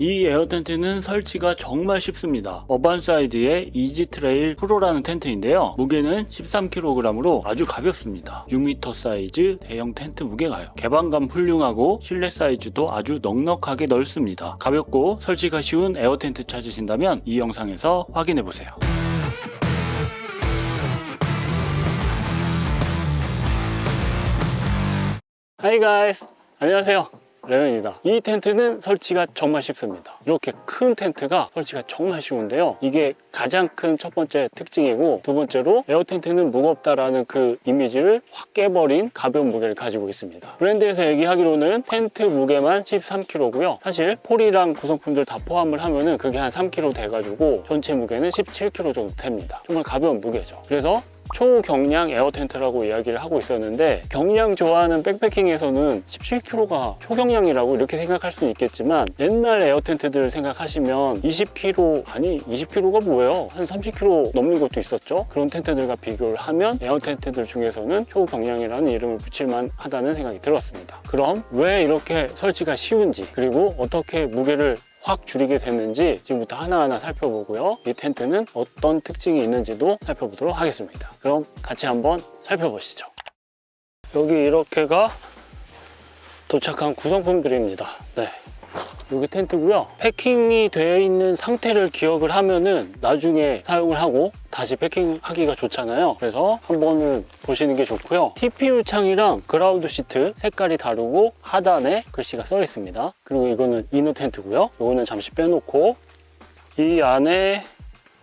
이 에어 텐트는 설치가 정말 쉽습니다. 어반사이드의 이지 트레일 프로라는 텐트인데요. 무게는 13kg으로 아주 가볍습니다. 6m 사이즈 대형 텐트 무게가요. 개방감 훌륭하고 실내 사이즈도 아주 넉넉하게 넓습니다. 가볍고 설치가 쉬운 에어 텐트 찾으신다면 이 영상에서 확인해 보세요. 하이 가이스 안녕하세요 레온입니다. 이 텐트는 설치가 정말 쉽습니다. 이렇게 큰 텐트가 설치가 정말 쉬운데요. 이게 가장 큰 첫 번째 특징이고 두 번째로 에어 텐트는 무겁다라는 그 이미지를 확 깨버린 가벼운 무게를 가지고 있습니다. 브랜드에서 얘기하기로는 텐트 무게만 13kg고요. 사실 폴이랑 구성품들 다 포함을 하면은 그게 한 3kg 돼가지고 전체 무게는 17kg 정도 됩니다. 정말 가벼운 무게죠. 그래서 초경량 에어 텐트라고 이야기를 하고 있었는데 경량 좋아하는 백패킹에서는 17kg가 초경량이라고 이렇게 생각할 수는 있겠지만 옛날 에어 텐트들 생각하시면 20kg 아니 20kg가 뭐예요? 한 30kg 넘는 것도 있었죠. 그런 텐트들과 비교를 하면 에어 텐트들 중에서는 초경량이라는 이름을 붙일만 하다는 생각이 들었습니다. 그럼 왜 이렇게 설치가 쉬운지 그리고 어떻게 무게를 확 줄이게 됐는지 지금부터 하나하나 살펴보고요. 이 텐트는 어떤 특징이 있는지도 살펴보도록 하겠습니다. 그럼 같이 한번 살펴보시죠. 여기 이렇게가 도착한 구성품들입니다. 네. 여기 텐트고요. 패킹이 되어 있는 상태를 기억을 하면은 나중에 사용을 하고 다시 패킹하기가 좋잖아요. 그래서 한번은 보시는 게 좋고요. TPU 창이랑 그라우드 시트 색깔이 다르고 하단에 글씨가 써 있습니다. 그리고 이거는 이너 텐트고요. 이거는 잠시 빼놓고 이 안에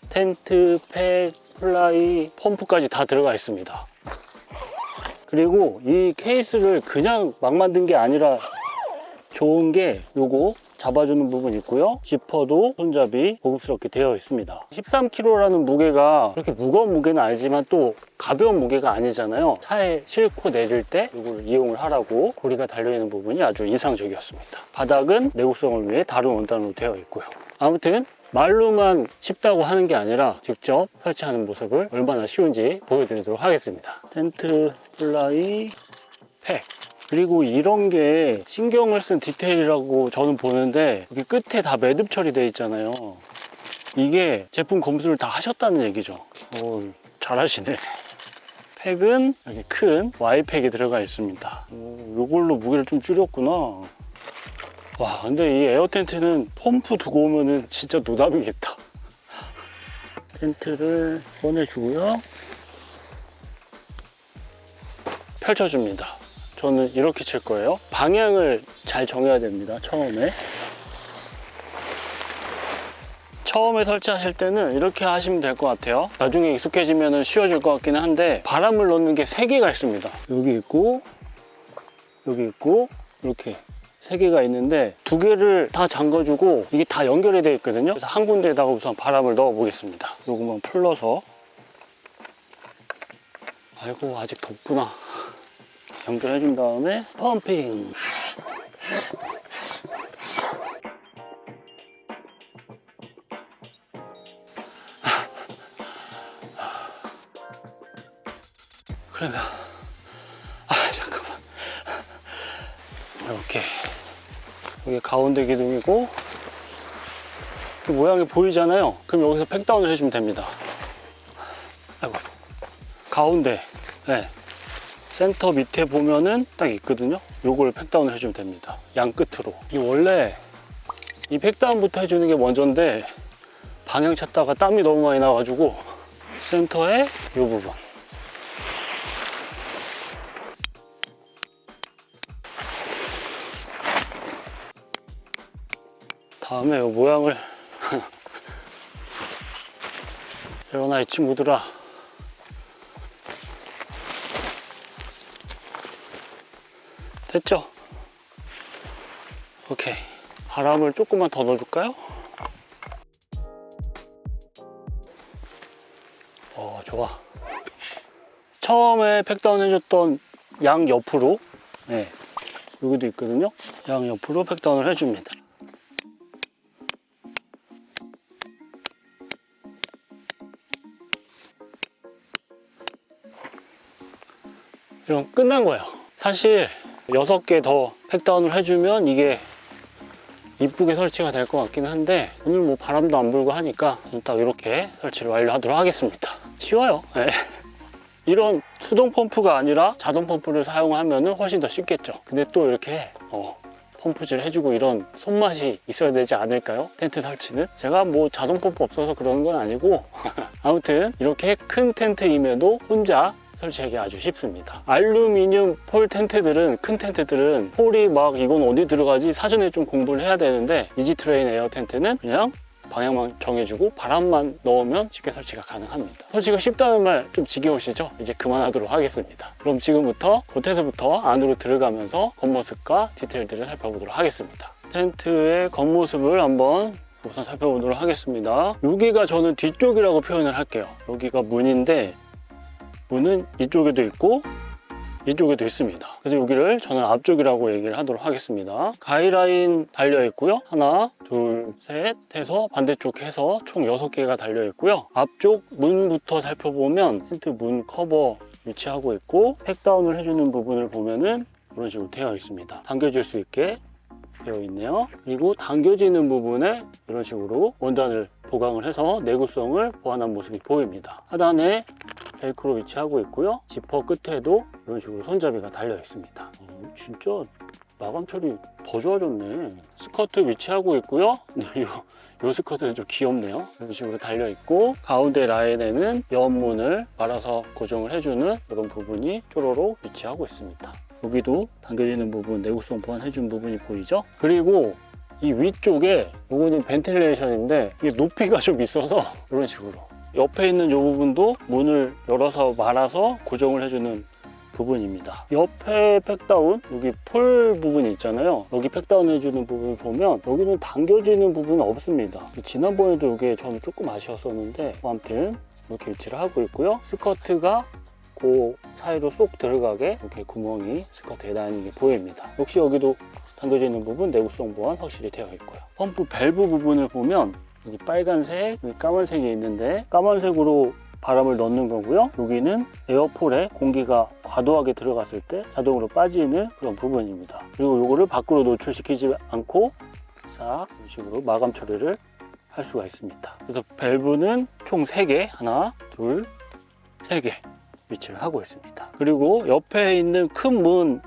텐트, 팩, 플라이, 펌프까지 다 들어가 있습니다. 그리고 이 케이스를 그냥 막 만든 게 아니라 좋은 게 요거 잡아주는 부분 있고요. 지퍼도 손잡이 고급스럽게 되어 있습니다. 13kg라는 무게가 그렇게 무거운 무게는 아니지만 또 가벼운 무게가 아니잖아요. 차에 싣고 내릴 때 이걸 이용을 하라고 고리가 달려있는 부분이 아주 인상적이었습니다. 바닥은 내구성을 위해 다른 원단으로 되어 있고요. 아무튼 말로만 쉽다고 하는 게 아니라 직접 설치하는 모습을 얼마나 쉬운지 보여드리도록 하겠습니다. 텐트 플라이 팩 그리고 이런 게 신경을 쓴 디테일이라고 저는 보는데 여기 끝에 다 매듭 처리되어 있잖아요. 이게 제품 검수를 다 하셨다는 얘기죠. 오, 잘하시네. 팩은 여기 큰 Y팩이 들어가 있습니다. 오, 이걸로 무게를 좀 줄였구나. 와, 근데 이 에어 텐트는 펌프 두고 오면은 진짜 노답이겠다. 텐트를 꺼내주고요. 펼쳐줍니다. 저는 이렇게 칠 거예요. 방향을 잘 정해야 됩니다. 처음에. 처음에 설치하실 때는 이렇게 하시면 될 것 같아요. 나중에 익숙해지면 쉬워질 것 같기는 한데 바람을 넣는 게 세개가 있습니다. 여기 있고 여기 있고 이렇게 세 개가 있는데 두 개를 다 잠궈주고 이게 다 연결이 되어 있거든요. 그래서 한 군데에다가 우선 바람을 넣어 보겠습니다. 요거만 풀러서 아이고 아직 덥구나. 연결해 준 다음에 펌핑. 그러면 아 잠깐만. 이렇게 여기 가운데 기둥이고 그 모양이 보이잖아요. 그럼 여기서 팩다운을 해주면 됩니다. 아이고. 가운데. 네. 센터 밑에 보면은 딱 있거든요. 요걸 팩다운을 해주면 됩니다. 양 끝으로. 이 원래 이 팩다운부터 해주는 게 먼저인데 방향 찾다가 땀이 너무 많이 나가지고 센터에 이 부분. 다음에 이 모양을 레오나 이 친구들아 됐죠? 오케이. 바람을 조금만 더 넣어줄까요? 어, 좋아. 처음에 팩다운 해줬던 양 옆으로, 네, 여기도 있거든요. 양 옆으로 팩다운을 해줍니다. 이런 끝난 거예요. 사실 6개 더 팩다운을 해주면 이게 이쁘게 설치가 될 것 같긴 한데 오늘 뭐 바람도 안 불고 하니까 딱 이렇게 설치를 완료하도록 하겠습니다. 쉬워요. 네. 이런 수동 펌프가 아니라 자동 펌프를 사용하면 훨씬 더 쉽겠죠. 근데 또 이렇게 어, 펌프질 해주고 이런 손맛이 있어야 되지 않을까요? 텐트 설치는? 제가 뭐 자동 펌프 없어서 그런 건 아니고 아무튼 이렇게 큰 텐트임에도 혼자 설치하기 아주 쉽습니다. 알루미늄 폴 텐트들은 큰 텐트들은 폴이 막 이건 어디 들어가지 사전에 좀 공부를 해야 되는데 이지트레인 에어 텐트는 그냥 방향만 정해주고 바람만 넣으면 쉽게 설치가 가능합니다. 설치가 쉽다는 말 좀 지겨우시죠? 이제 그만하도록 하겠습니다. 그럼 지금부터 겉에서부터 안으로 들어가면서 겉모습과 디테일들을 살펴보도록 하겠습니다. 텐트의 겉모습을 한번 우선 살펴보도록 하겠습니다. 여기가 저는 뒤쪽이라고 표현을 할게요. 여기가 문인데 문은 이쪽에도 있고 이쪽에도 있습니다. 근데 여기를 저는 앞쪽이라고 얘기를 하도록 하겠습니다. 가이라인 달려 있고요. 하나, 둘, 셋 해서 반대쪽 해서 총 6개가 달려 있고요. 앞쪽 문부터 살펴보면 텐트 문 커버 위치하고 있고 팩다운을 해주는 부분을 보면은 이런 식으로 되어 있습니다. 당겨질 수 있게 되어 있네요. 그리고 당겨지는 부분에 이런 식으로 원단을 보강을 해서 내구성을 보완한 모습이 보입니다. 하단에 벨크로 위치하고 있고요. 지퍼 끝에도 이런 식으로 손잡이가 달려 있습니다. 어, 진짜 마감 처리 더 좋아졌네. 스커트 위치하고 있고요. 이, 이 스커트는 좀 귀엽네요. 이런 식으로 달려 있고 가운데 라인에는 옆문을 말아서 고정을 해주는 이런 부분이 쪼로록 위치하고 있습니다. 여기도 당겨지는 부분 내구성 보완해준 부분이 보이죠? 그리고 이 위쪽에 이거는 벤틸레이션인데 이게 높이가 좀 있어서 이런 식으로 옆에 있는 이 부분도 문을 열어서 말아서 고정을 해주는 부분입니다. 옆에 팩다운 여기 폴 부분이 있잖아요. 여기 팩다운 해주는 부분을 보면 여기는 당겨지는 부분은 없습니다. 지난번에도 이게 저는 조금 아쉬웠었는데 뭐 아무튼 이렇게 위치를 하고 있고요. 스커트가 그 사이로 쏙 들어가게 이렇게 구멍이 스커트에 다니는 게 보입니다. 역시 여기도 당겨지는 부분 내구성 보완 확실히 되어 있고요. 펌프 밸브 부분을 보면 여기 빨간색, 여기 까만색이 있는데 까만색으로 바람을 넣는 거고요. 여기는 에어폴에 공기가 과도하게 들어갔을 때 자동으로 빠지는 그런 부분입니다. 그리고 이거를 밖으로 노출시키지 않고 싹 이런 식으로 마감 처리를 할 수가 있습니다. 그래서 밸브는 총 3개, 하나, 둘, 세개 위치를 하고 있습니다. 그리고 옆에 있는 큰 문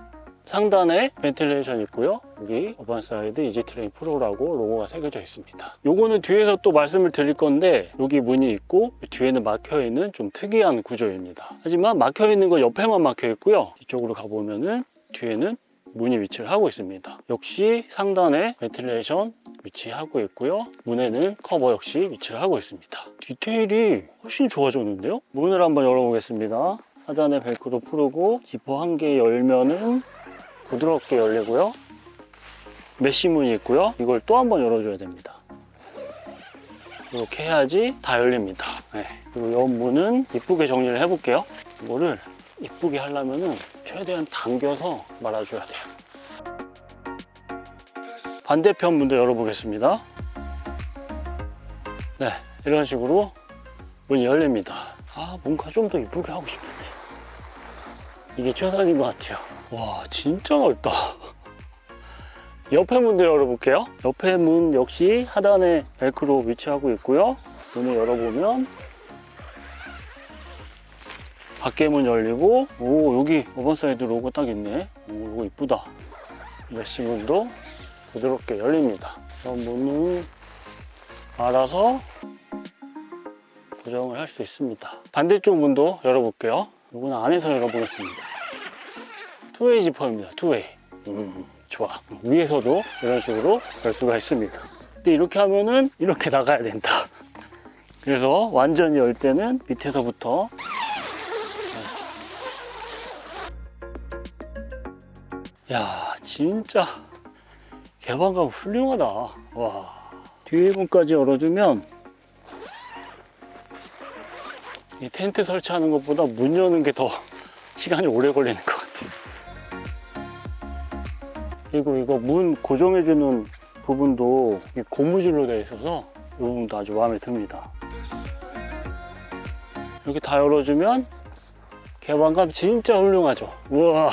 상단에 벤틸레이션 있고요. 여기 어반사이드 이지트레인 프로라고 로고가 새겨져 있습니다. 요거는 뒤에서 또 말씀을 드릴 건데 여기 문이 있고 뒤에는 막혀 있는 좀 특이한 구조입니다. 하지만 막혀 있는 건 옆에만 막혀 있고요. 이쪽으로 가보면은 뒤에는 문이 위치를 하고 있습니다. 역시 상단에 벤틸레이션 위치하고 있고요. 문에는 커버 역시 위치를 하고 있습니다. 디테일이 훨씬 좋아졌는데요? 문을 한번 열어보겠습니다. 하단에 벨크로 풀고 지퍼 한 개 열면은 부드럽게 열리고요. 메쉬문이 있고요. 이걸 또 한번 열어줘야 됩니다. 이렇게 해야지 다 열립니다. 네. 그리고 옆 문은 이쁘게 정리를 해볼게요. 이거를 이쁘게 하려면은 최대한 당겨서 말아줘야 돼요. 반대편 문도 열어보겠습니다. 네, 이런 식으로 문이 열립니다. 아, 뭔가 좀 더 이쁘게 하고 싶은데. 이게 최선인 것 같아요. 와, 진짜 넓다. 옆에 문도 열어볼게요. 옆에 문 역시 하단에 벨크로 위치하고 있고요. 문을 열어보면 밖에 문 열리고 오 여기 오번사이드 로고 딱 있네. 오 이거 이쁘다. 메쉬 문도 부드럽게 열립니다. 이 문은 알아서 고정을 할 수 있습니다. 반대쪽 문도 열어볼게요. 이거는 안에서 열어보겠습니다. 투웨이 지퍼입니다. 투웨이. 음, 좋아. 위에서도 이런 식으로 열 수가 있습니다. 근데 이렇게 하면은 이렇게 나가야 된다. 그래서 완전히 열 때는 밑에서부터 야 진짜 개방감 훌륭하다. 와 뒤에 문까지 열어주면 이 텐트 설치하는 것보다 문 여는 게 더 시간이 오래 걸리는 것 같아요. 그리고 이거 문 고정해주는 부분도 이 고무줄로 되어 있어서 이 부분도 아주 마음에 듭니다. 이렇게 다 열어주면 개방감 진짜 훌륭하죠. 우와,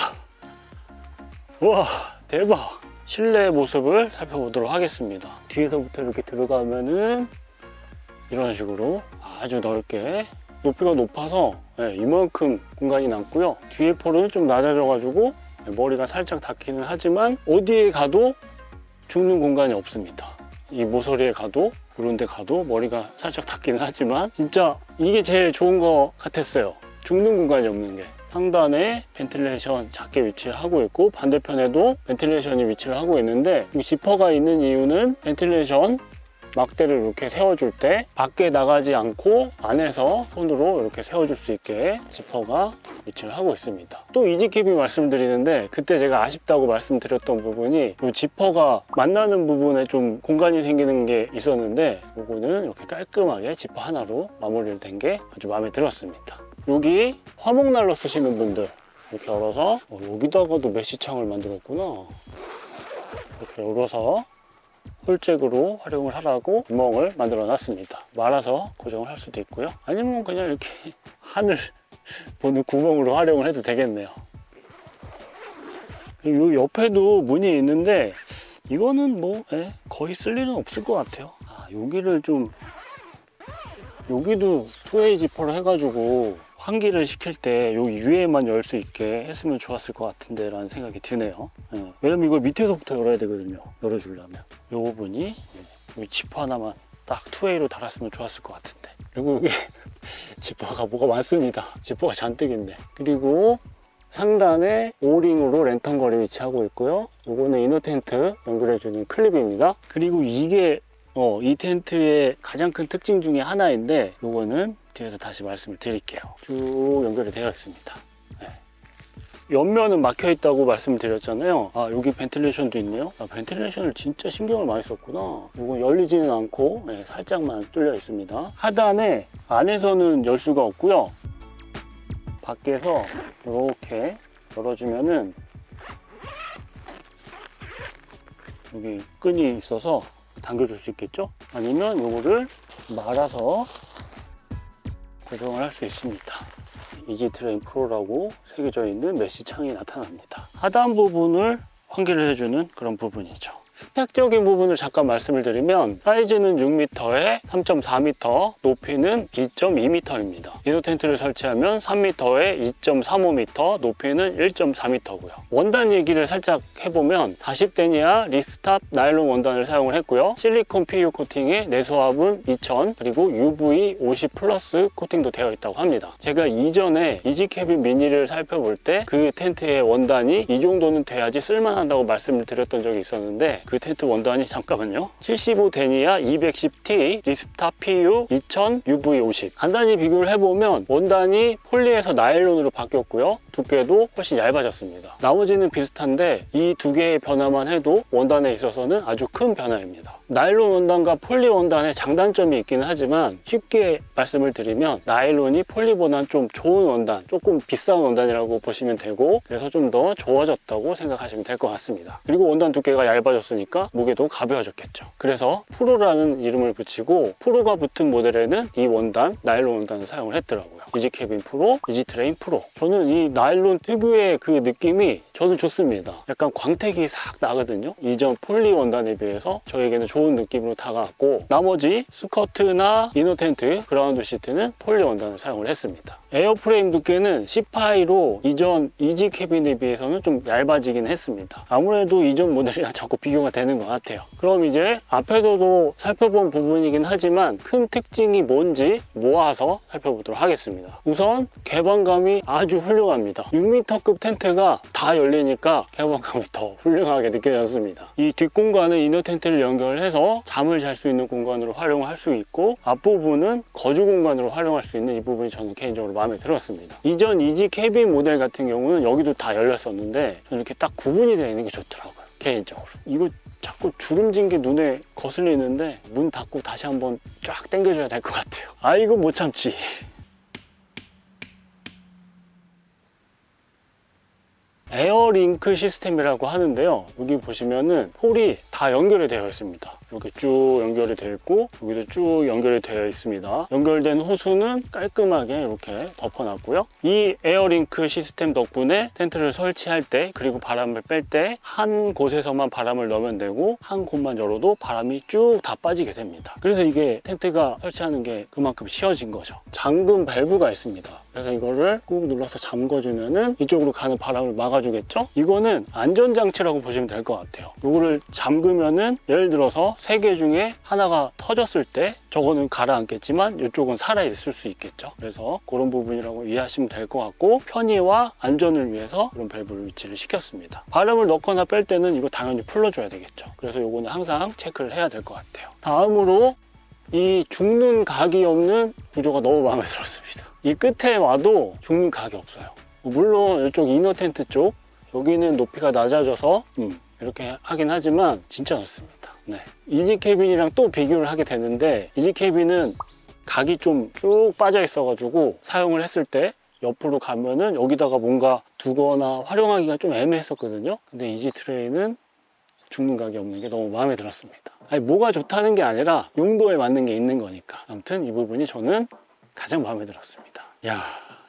우와, 대박. 실내 모습을 살펴보도록 하겠습니다. 뒤에서부터 이렇게 들어가면은 이런 식으로 아주 넓게 높이가 높아서 예, 이만큼 공간이 남고요. 뒤에 폴은 좀 낮아져가지고 머리가 살짝 닿기는 하지만 어디에 가도 죽는 공간이 없습니다. 이 모서리에 가도 이런 데 가도 머리가 살짝 닿기는 하지만 진짜 이게 제일 좋은 것 같았어요. 죽는 공간이 없는 게. 상단에 벤틸레이션 작게 위치를 하고 있고 반대편에도 벤틸레이션이 위치를 하고 있는데 이 지퍼가 있는 이유는 벤틸레이션 막대를 이렇게 세워줄 때 밖에 나가지 않고 안에서 손으로 이렇게 세워줄 수 있게 지퍼가 위치를 하고 있습니다. 또 이지캡이 말씀드리는데 그때 제가 아쉽다고 말씀드렸던 부분이 이 지퍼가 만나는 부분에 좀 공간이 생기는 게 있었는데 이거는 이렇게 깔끔하게 지퍼 하나로 마무리를 된 게 아주 마음에 들었습니다. 여기 화목난로 쓰시는 분들 이렇게 열어서 어, 여기다가도 메시창을 만들었구나. 이렇게 열어서 홀잭으로 활용을 하라고 구멍을 만들어 놨습니다. 말아서 고정을 할 수도 있고요. 아니면 그냥 이렇게 하늘 보는 구멍으로 활용을 해도 되겠네요. 이 옆에도 문이 있는데 이거는 뭐 예, 거의 쓸 일은 없을 것 같아요. 아, 여기를 좀 여기도 투웨이 지퍼를 해가지고 환기를 시킬 때 여기 위에만 열 수 있게 했으면 좋았을 것 같은데 라는 생각이 드네요. 예, 왜냐면 이걸 밑에서부터 열어야 되거든요. 열어주려면. 이 부분이 예, 여기 지퍼 하나만 딱 투웨이로 달았으면 좋았을 것 같은데. 그리고 여기 지퍼가 뭐가 많습니다. 지퍼가 잔뜩 있네. 그리고 상단에 오링으로 랜턴 거리 위치하고 있고요. 요거는 이너 텐트 연결해주는 클립입니다. 그리고 이게 어, 이 텐트의 가장 큰 특징 중에 하나인데 요거는 뒤에서 다시 말씀을 드릴게요. 쭉 연결이 되어 있습니다. 네. 옆면은 막혀 있다고 말씀을 드렸잖아요. 아 여기 벤틸레이션도 있네요. 아, 벤틸레이션을 진짜 신경을 많이 썼구나. 이거 열리지는 않고 네, 살짝만 뚫려 있습니다. 하단에 안에서는 열 수가 없고요. 밖에서 이렇게 열어주면은 여기 끈이 있어서 당겨줄 수 있겠죠? 아니면 이거를 말아서 고정을 할 수 있습니다. 이지 트레인 프로라고 새겨져 있는 메시 창이 나타납니다. 하단 부분을 환기를 해주는 그런 부분이죠. 스펙적인 부분을 잠깐 말씀을 드리면 사이즈는 6m에 3.4m, 높이는 2.2m입니다. 이노 텐트를 설치하면 3m에 2.35m, 높이는 1.4m고요. 원단 얘기를 살짝 해보면 40데니아 리스탑 나일론 원단을 사용을 했고요. 실리콘 PU 코팅에 내소합은 2000 그리고 UV 50 플러스 코팅도 되어 있다고 합니다. 제가 이전에 이지캐빈 미니를 살펴볼 때 그 텐트의 원단이 이 정도는 돼야지 쓸만한다고 말씀을 드렸던 적이 있었는데 그 텐트 원단이 잠깐만요. 75 데니아 210T 리스탑 PU 2000 UV 50 간단히 비교를 해보면 원단이 폴리에서 나일론으로 바뀌었고요. 두께도 훨씬 얇아졌습니다. 나머지는 비슷한데 이 두 개의 변화만 해도 원단에 있어서는 아주 큰 변화입니다. 나일론 원단과 폴리 원단의 장단점이 있기는 하지만 쉽게 말씀을 드리면 나일론이 폴리보단 좀 좋은 원단, 조금 비싼 원단이라고 보시면 되고 그래서 좀 더 좋아졌다고 생각하시면 될 것 같습니다. 그리고 원단 두께가 얇아졌으니까 무게도 가벼워졌겠죠. 그래서 프로라는 이름을 붙이고 프로가 붙은 모델에는 이 원단, 나일론 원단을 사용을 했더라고요. 이지캐빈 프로, 이지트레인 프로. 저는 이 나일론 특유의 그 느낌이 저는 좋습니다. 약간 광택이 싹 나거든요. 이전 폴리 원단에 비해서 저에게는 좋은 느낌으로 다가왔고 나머지 스커트나 이너 텐트, 그라운드 시트는 폴리 원단을 사용을 했습니다. 에어프레임 두께는 10파이로 이전 이지 캐빈에 비해서는 좀 얇아지긴 했습니다. 아무래도 이전 모델이랑 자꾸 비교가 되는 것 같아요. 그럼 이제 앞에서도 살펴본 부분이긴 하지만 큰 특징이 뭔지 모아서 살펴보도록 하겠습니다. 우선 개방감이 아주 훌륭합니다. 6m급 텐트가 다 열리니까 개방감이 더 훌륭하게 느껴졌습니다. 이 뒷공간은 이너 텐트를 연결해 서 잠을 잘 수 있는 공간으로 활용할 수 있고 앞부분은 거주 공간으로 활용할 수 있는 이 부분이 저는 개인적으로 마음에 들었습니다. 이전 이지 캐빈 모델 같은 경우는 여기도 다 열렸었는데 이렇게 딱 구분이 되어 있는 게 좋더라고요. 개인적으로. 이거 자꾸 주름진 게 눈에 거슬리는데 문 닫고 다시 한번 쫙 당겨줘야 될 것 같아요. 아 이거 못 참지. 에어링크 시스템이라고 하는데요. 여기 보시면은 폴이 다 연결이 되어 있습니다. 이렇게 쭉 연결이 되어 있고 여기도 쭉 연결이 되어 있습니다. 연결된 호수는 깔끔하게 이렇게 덮어놨고요. 이 에어링크 시스템 덕분에 텐트를 설치할 때 그리고 바람을 뺄 때 한 곳에서만 바람을 넣으면 되고 한 곳만 열어도 바람이 쭉 다 빠지게 됩니다. 그래서 이게 텐트가 설치하는 게 그만큼 쉬워진 거죠. 잠금 밸브가 있습니다. 그래서 이거를 꾹 눌러서 잠궈주면은 이쪽으로 가는 바람을 막아주겠죠? 이거는 안전장치라고 보시면 될 것 같아요. 이거를 잠그면은 예를 들어서 세 개 중에 하나가 터졌을 때 저거는 가라앉겠지만 이쪽은 살아있을 수 있겠죠. 그래서 그런 부분이라고 이해하시면 될 것 같고 편의와 안전을 위해서 그런 밸브를 위치를 시켰습니다. 바람을 넣거나 뺄 때는 이거 당연히 풀러줘야 되겠죠. 그래서 이거는 항상 체크를 해야 될 것 같아요. 다음으로 이 죽는 각이 없는 구조가 너무 마음에 들었습니다. 이 끝에 와도 죽는 각이 없어요. 물론 이쪽 이너 텐트 쪽 여기는 높이가 낮아져서 음, 이렇게 하긴 하지만 진짜 넓습니다. 네. 이지 캐빈이랑 또 비교를 하게 되는데 이지 캐빈은 각이 좀 쭉 빠져 있어 가지고 사용을 했을 때 옆으로 가면은 여기다가 뭔가 두거나 활용하기가 좀 애매했었거든요. 근데 이지 트레이는 죽는 각이 없는 게 너무 마음에 들었습니다. 아니 뭐가 좋다는 게 아니라 용도에 맞는 게 있는 거니까. 아무튼 이 부분이 저는 가장 마음에 들었습니다. 야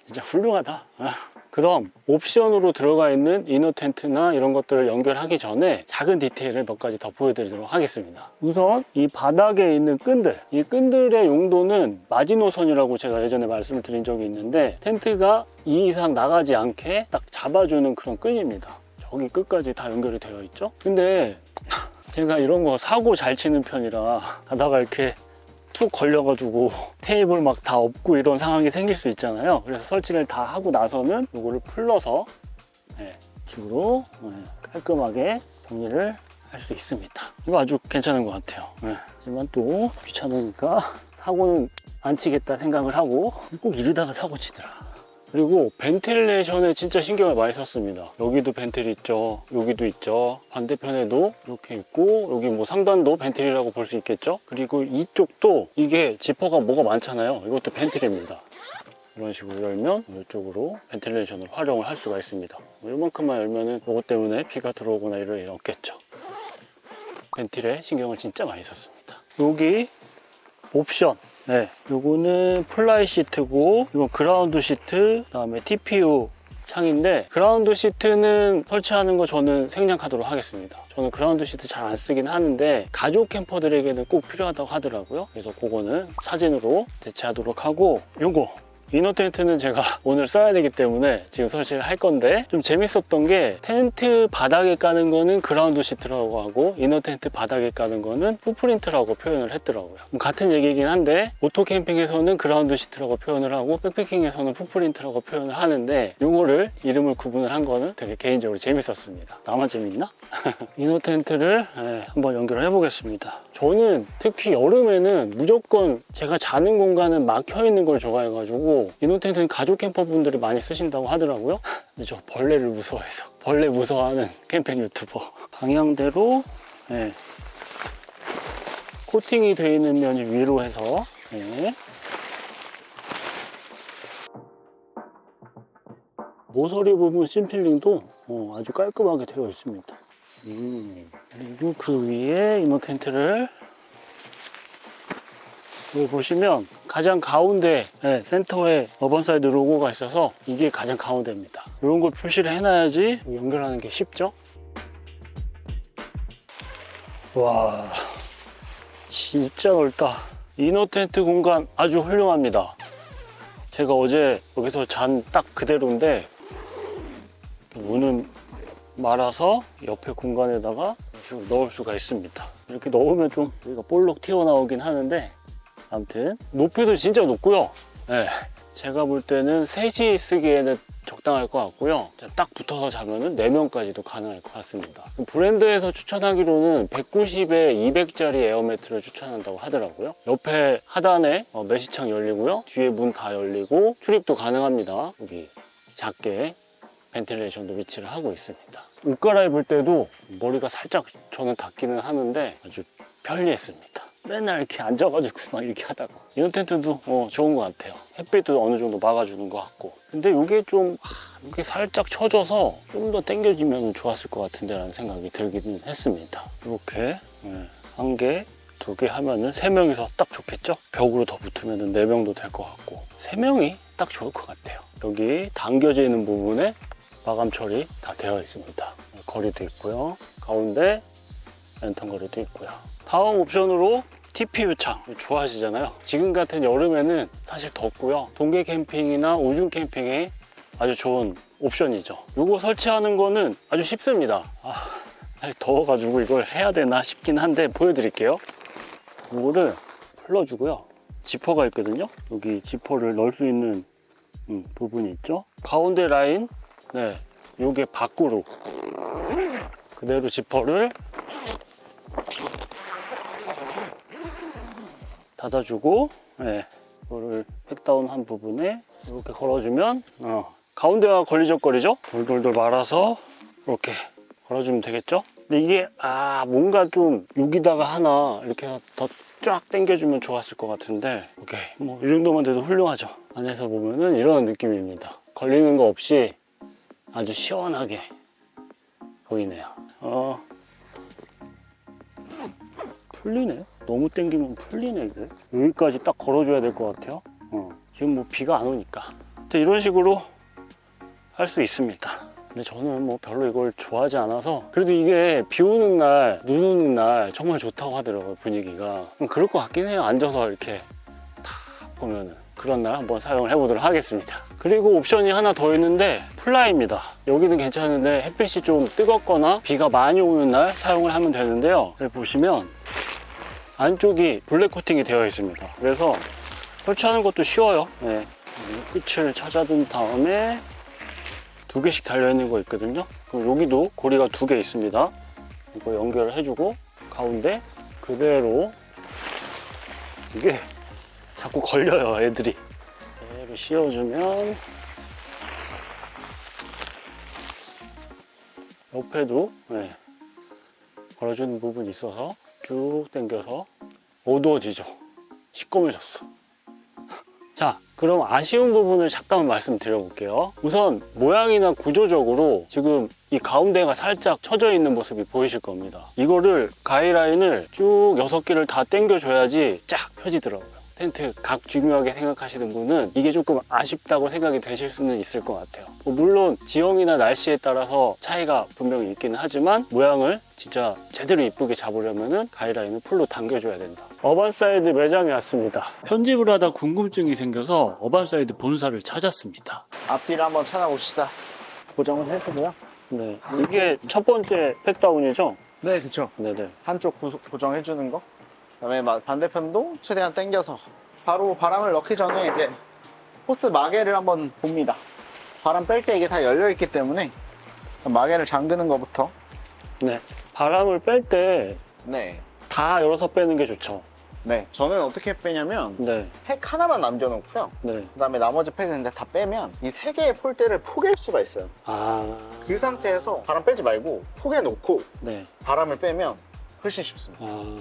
진짜 훌륭하다. 아. 그럼 옵션으로 들어가 있는 이너 텐트나 이런 것들을 연결하기 전에 작은 디테일을 몇 가지 더 보여드리도록 하겠습니다. 우선 이 바닥에 있는 끈들, 이 끈들의 용도는 마지노선이라고 제가 예전에 말씀을 드린 적이 있는데 텐트가 이 이상 나가지 않게 딱 잡아주는 그런 끈입니다. 저기 끝까지 다 연결이 되어 있죠. 근데 제가 이런 거 사고 잘 치는 편이라 가다가 이렇게 툭 걸려가지고 테이블 막 다 없고 이런 상황이 생길 수 있잖아요. 그래서 설치를 다 하고 나서는 이거를 풀러서 네, 식으로 네, 깔끔하게 정리를 할 수 있습니다. 이거 아주 괜찮은 것 같아요. 네. 하지만 또 귀찮으니까 사고는 안 치겠다 생각을 하고 꼭 이러다가 사고 치더라. 그리고 벤틸레이션에 진짜 신경을 많이 썼습니다. 여기도 벤틸 있죠. 여기도 있죠. 반대편에도 이렇게 있고 여기 뭐 상단도 벤틸이라고 볼 수 있겠죠. 그리고 이쪽도 이게 지퍼가 뭐가 많잖아요. 이것도 벤틸입니다. 이런 식으로 열면 이쪽으로 벤틸레이션을 활용을 할 수가 있습니다. 뭐 이만큼만 열면은 이것 때문에 비가 들어오거나 이럴 일 없겠죠. 벤틸에 신경을 진짜 많이 썼습니다. 여기 옵션 네, 요거는 플라이 시트고 이건 그라운드 시트 그다음에 TPU 창인데 그라운드 시트는 설치하는 거 저는 생략하도록 하겠습니다. 저는 그라운드 시트 잘 안 쓰긴 하는데 가족 캠퍼들에게는 꼭 필요하다고 하더라고요. 그래서 그거는 사진으로 대체하도록 하고 요거 이너 텐트는 제가 오늘 써야 되기 때문에 지금 설치를 할 건데 좀 재밌었던 게 텐트 바닥에 까는 거는 그라운드 시트라고 하고 이너 텐트 바닥에 까는 거는 푸프린트라고 표현을 했더라고요. 뭐 같은 얘기긴 한데 오토 캠핑에서는 그라운드 시트라고 표현을 하고 백패킹에서는 푸프린트라고 표현을 하는데 요거를 이름을 구분을 한 거는 되게 개인적으로 재밌었습니다. 나만 재밌나? 이너 텐트를 예, 한번 연결을 해보겠습니다. 저는 특히 여름에는 무조건 제가 자는 공간은 막혀 있는 걸 좋아해가지고 이너 텐트는 가족 캠퍼분들이 많이 쓰신다고 하더라고요. 근데 저 벌레를 무서워해서 벌레 무서워하는 캠핑 유튜버 방향대로 예, 코팅이 되어 있는 면이 위로 해서 예. 모서리 부분 심필링도 어, 아주 깔끔하게 되어 있습니다. 음, 그리고 그 위에 이너 텐트를 여기 보시면 가장 가운데 네, 센터에 어반사이드 로고가 있어서 이게 가장 가운데입니다. 이런 걸 표시를 해놔야지 연결하는 게 쉽죠? 와 진짜 넓다. 이너 텐트 공간 아주 훌륭합니다. 제가 어제 여기서 잔 딱 그대로인데 문은 말아서 옆에 공간에다가 이렇게 넣을 수가 있습니다. 이렇게 넣으면 좀 여기가 볼록 튀어나오긴 하는데 아무튼 높이도 진짜 높고요. 네, 제가 볼 때는 셋이 쓰기에는 적당할 것 같고요. 딱 붙어서 자면은 4명까지도 가능할 것 같습니다. 브랜드에서 추천하기로는 190에 200짜리 에어매트를 추천한다고 하더라고요. 옆에 하단에 어, 메시창 열리고요. 뒤에 문 다 열리고 출입도 가능합니다. 여기 작게 벤틸레이션도 위치를 하고 있습니다. 옷 갈아입을 때도 머리가 살짝 저는 닿기는 하는데 아주 편리했습니다. 맨날 이렇게 앉아가지고 막 이렇게 하다가 이런 텐트도 어, 좋은 것 같아요. 햇빛도 어느 정도 막아주는 것 같고 근데 이게 좀 하, 이게 살짝 쳐져서 좀 더 당겨지면 좋았을 것 같은데 라는 생각이 들기는 했습니다. 이렇게 네, 한 개, 두 개 하면은 세 명이서 딱 좋겠죠? 벽으로 더 붙으면은 네 명도 될 것 같고 세 명이 딱 좋을 것 같아요. 여기 당겨져 있는 부분에 마감 처리 다 되어 있습니다. 거리도 있고요. 가운데 랜턴 거리도 있고요. 다음 옵션으로 TPU 창 좋아하시잖아요. 지금 같은 여름에는 사실 덥고요. 동계 캠핑이나 우중 캠핑에 아주 좋은 옵션이죠. 이거 설치하는 거는 아주 쉽습니다. 아, 더워가지고 이걸 해야 되나 싶긴 한데 보여드릴게요. 이거를 풀러주고요. 지퍼가 있거든요. 여기 지퍼를 넣을 수 있는 음, 부분이 있죠. 가운데 라인, 네, 요게 밖으로 그대로 지퍼를 닫아주고, 네, 이거를 팩다운 한 부분에 이렇게 걸어주면 어, 가운데가 걸리적거리죠? 돌돌돌 말아서 이렇게 걸어주면 되겠죠? 근데 이게 아 뭔가 좀 여기다가 하나 이렇게 더 쫙 당겨주면 좋았을 것 같은데 오케이 뭐 이 정도만 돼도 훌륭하죠 안에서 보면은 이런 느낌입니다 걸리는 거 없이 아주 시원하게 보이네요. 어. 풀리네. 너무 당기면 풀리네 이게. 여기까지 딱 걸어줘야 될 것 같아요. 어, 지금 뭐 비가 안 오니까. 이런 식으로 할 수 있습니다. 근데 저는 뭐 별로 이걸 좋아하지 않아서 그래도 이게 비 오는 날, 눈 오는 날 정말 좋다고 하더라고요 분위기가. 음, 그럴 것 같긴 해요 앉아서 이렇게 탁 보면은. 그런 날 한번 사용을 해보도록 하겠습니다 그리고 옵션이 하나 더 있는데 플라이입니다 여기는 괜찮은데 햇빛이 좀 뜨겁거나 비가 많이 오는 날 사용을 하면 되는데요 여기 보시면 안쪽이 블랙 코팅이 되어 있습니다 그래서 설치하는 것도 쉬워요 네. 이 끝을 찾아둔 다음에 두 개씩 달려있는 거 있거든요. 여기도 고리가 두 개 있습니다. 이거 연결을 해주고 가운데 그대로 이게 자꾸 걸려요, 애들이. 그대로 씌워주면 옆에도 네, 걸어주는 부분이 있어서 쭉 당겨서 어두워지죠. 시꺼매졌어. 자, 그럼 아쉬운 부분을 잠깐 말씀드려 볼게요. 우선 모양이나 구조적으로 지금 이 가운데가 살짝 처져 있는 모습이 보이실 겁니다. 이거를 가이라인을 쭉 여섯 개를 다 당겨 줘야지 쫙 펴지더라고요. 텐트 각 중요하게 생각하시는 분은 이게 조금 아쉽다고 생각이 되실 수는 있을 것 같아요. 뭐 물론 지형이나 날씨에 따라서 차이가 분명히 있기는 하지만 모양을 진짜 제대로 이쁘게 잡으려면 가이라인을 풀로 당겨줘야 된다. 어반사이드 매장에 왔습니다. 편집을 하다 궁금증이 생겨서 어반사이드 본사를 찾았습니다. 앞뒤를 한번 찾아봅시다. 고정을 해주고요. 네, 이게 첫 번째 팩다운이죠? 네, 그쵸. 네네. 한쪽 구- 고정해주는 거. 그다음에 마- 반대편도 최대한 당겨서 바로 바람을 넣기 전에 이제 호스 마개를 한번 봅니다. 바람 뺄 때 이게 다 열려 있기 때문에 마개를 잠그는 것부터. 네. 바람을 뺄 때 다 네. 열어서 빼는 게 좋죠. 네. 저는 어떻게 빼냐면 네. 팩 하나만 남겨 놓고요. 네. 그다음에 나머지 팩은 이제 다 빼면 이 세 개의 폴대를 포갤 수가 있어요. 아. 그 상태에서 바람 빼지 말고 포개 놓고 네. 바람을 빼면 훨씬 쉽습니다. 아.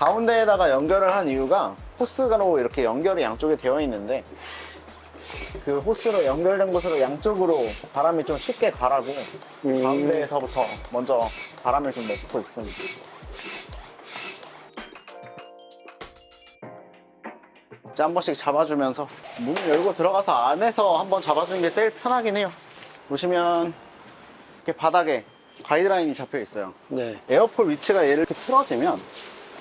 가운데에다가 연결을 한 이유가 호스로 이렇게 연결이 양쪽에 되어 있는데 그 호스로 연결된 곳으로 양쪽으로 바람이 좀 쉽게 가라고 음. 가운데에서부터 먼저 바람을 좀 넣고 있습니다. 이제 한 번씩 잡아주면서 문을 열고 들어가서 안에서 한번 잡아주는 게 제일 편하긴 해요. 보시면 이렇게 바닥에 가이드라인이 잡혀 있어요. 네. 에어폴 위치가 얘를 이렇게 틀어지면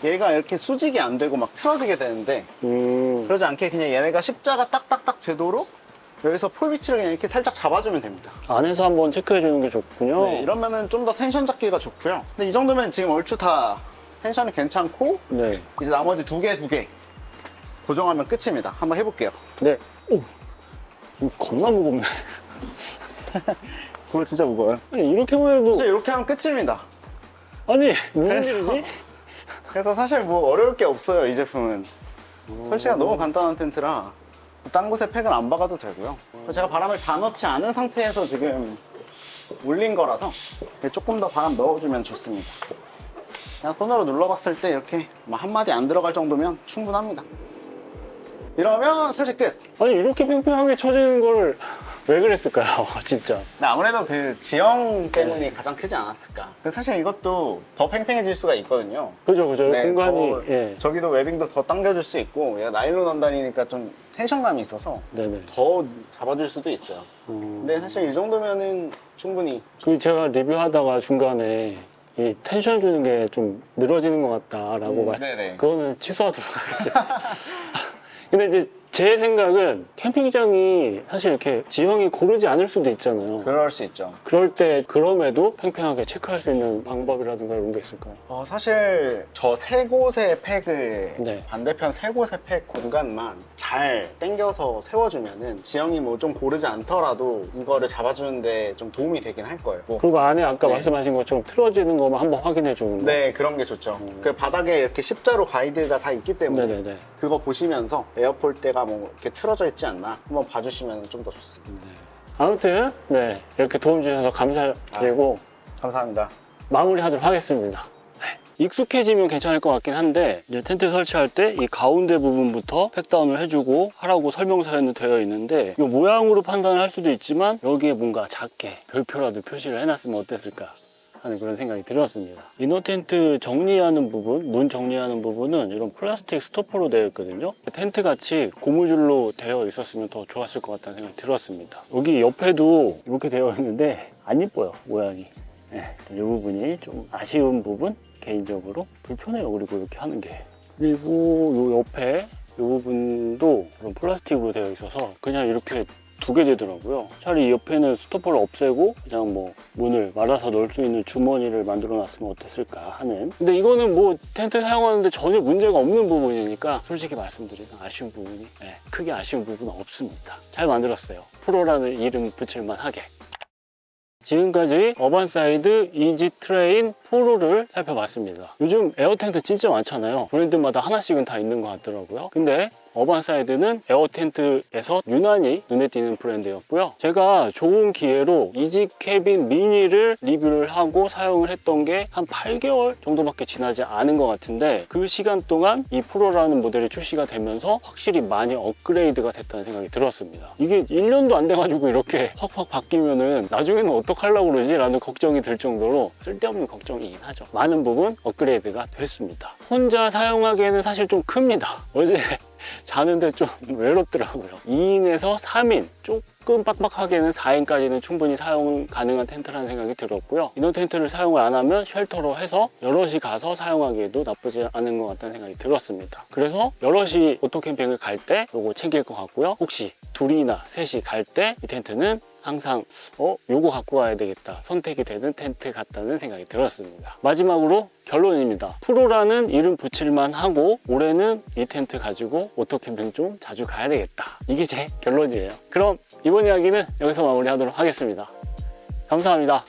얘가 이렇게 수직이 안 되고 막 틀어지게 되는데 음. 그러지 않게 그냥 얘네가 십자가 딱딱딱 되도록 여기서 폴 위치를 그냥 이렇게 살짝 잡아주면 됩니다. 안에서 한번 체크해 주는 게 좋군요. 네, 이러면은 좀 더 텐션 잡기가 좋고요. 근데 이 정도면 지금 얼추 다 텐션이 괜찮고 네. 이제 나머지 두 개 두 개 고정하면 끝입니다. 한번 해볼게요. 네. 오. 이거 겁나 무겁네. 그거 진짜 무거워요. 아니, 이렇게만 해도. 사실 이렇게 하면 끝입니다. 아니, 무슨 그래서- 일이지? 그래서 사실 뭐 어려울 게 없어요. 이 제품은. 설치가 너무 간단한 텐트라 딴 곳에 팩을 안 박아도 되고요. 그리고 제가 바람을 다 넣지 않은 상태에서 지금 올린 거라서 조금 더 바람 넣어주면 좋습니다. 그냥 손으로 눌러봤을 때 이렇게 뭐 한마디 안 들어갈 정도면 충분합니다. 이러면 설치 끝. 아니, 이렇게 팽팽하게 쳐지는 걸 왜 그랬을까요? 진짜. 근데 아무래도 그 지형 때문이 가장 크지 않았을까. 사실 이것도 더 팽팽해질 수가 있거든요. 그죠, 그죠. 네, 공간이, 더- 예. 저기도 웨빙도 더 당겨줄 수 있고 얘가 나일론 원단이니까 좀 텐션감이 있어서 네네. 더 잡아줄 수도 있어요. 음. 근데 사실 이 정도면은 충분히 그 제가 리뷰하다가 중간에 이 텐션 주는 게 좀 늘어지는 것 같다라고 말. 네네. 그거는 취소하도록 하겠습니다. 근데 이제 제 생각은 캠핑장이 사실 이렇게 지형이 고르지 않을 수도 있잖아요. 그럴 수 있죠. 그럴 때 그럼에도 팽팽하게 체크할 수 있는 방법이라든가 이런 게 있을까요? 어, 사실 저 세 곳의 팩을 네. 반대편 세 곳의 팩 공간만 잘 당겨서 세워주면은 지형이 뭐 좀 고르지 않더라도 이거를 잡아주는데 좀 도움이 되긴 할 거예요. 뭐 그리고 안에 아까 네. 말씀하신 것처럼 틀어지는 것만 한번 확인해 주는 거. 네, 그런 게 좋죠. 음. 그 바닥에 이렇게 십자로 가이드가 다 있기 때문에 네네네. 그거 보시면서 에어폴대가 뭐 이렇게 틀어져 있지 않나 한번 봐주시면 좀 더 좋습니다. 네. 아무튼 네 이렇게 도움 주셔서 감사드리고 감사합니다. 마무리하도록 하겠습니다. 네. 익숙해지면 괜찮을 것 같긴 한데 이제 텐트 설치할 때 이 가운데 부분부터 팩다운을 해주고 하라고 설명서에는 되어 있는데 이 모양으로 판단을 할 수도 있지만 여기에 뭔가 작게 별표라도 표시를 해놨으면 어땠을까 하는 그런 생각이 들었습니다. 이너 텐트 정리하는 부분, 문 정리하는 부분은 이런 플라스틱 스토퍼로 되어 있거든요. 텐트 같이 고무줄로 되어 있었으면 더 좋았을 것 같다는 생각이 들었습니다. 여기 옆에도 이렇게 되어 있는데 안 이뻐요, 모양이. 네, 이 부분이 좀 아쉬운 부분 개인적으로 불편해요 그리고 이렇게 하는 게 그리고 요 옆에 이 부분도 그런 플라스틱으로 되어 있어서 그냥 이렇게 두게 되더라고요 차라리 이 옆에는 스토퍼를 없애고 그냥 뭐 문을 말아서 넣을 수 있는 주머니를 만들어 놨으면 어땠을까 하는 근데 이거는 뭐 텐트 사용하는데 전혀 문제가 없는 부분이니까 솔직히 말씀드리면 아쉬운 부분이 네, 크게 아쉬운 부분은 없습니다 잘 만들었어요 프로라는 이름 붙일만 하게 지금까지 어반사이드 이지 트레인 프로를 살펴봤습니다. 요즘 에어텐트 진짜 많잖아요. 브랜드마다 하나씩은 다 있는 것 같더라고요. 근데 어반사이드는 에어텐트에서 유난히 눈에 띄는 브랜드였고요. 제가 좋은 기회로 이지 캐빈 미니를 리뷰를 하고 사용을 했던 게 한 8개월 정도밖에 지나지 않은 것 같은데 그 시간 동안 이 프로라는 모델이 출시가 되면서 확실히 많이 업그레이드가 됐다는 생각이 들었습니다. 이게 1년도 안 돼가지고 이렇게 확확 바뀌면은 나중에는 어떡하려고 그러지? 라는 걱정이 들 정도로 쓸데없는 걱정이긴 하죠. 많은 부분 업그레이드가 됐습니다. 혼자 사용하기에는 사실 좀 큽니다. 어제 자는데 좀 외롭더라고요. 2인에서 3인 조금 빡빡하게는 4인까지는 충분히 사용 가능한 텐트라는 생각이 들었고요. 이너 텐트를 사용을 안 하면 쉘터로 해서 여럿이 가서 사용하기에도 나쁘지 않은 것 같다는 생각이 들었습니다. 그래서 여럿이 오토캠핑을 갈 때 이거 챙길 것 같고요. 혹시 둘이나 셋이 갈 때 이 텐트는 항상 어 요거 갖고 가야 되겠다. 선택이 되는 텐트 같다는 생각이 들었습니다. 마지막으로 결론입니다. 프로라는 이름 붙일만 하고 올해는 이 텐트 가지고 오토캠핑 좀 자주 가야 되겠다. 이게 제 결론이에요. 그럼 이번 이야기는 여기서 마무리하도록 하겠습니다. 감사합니다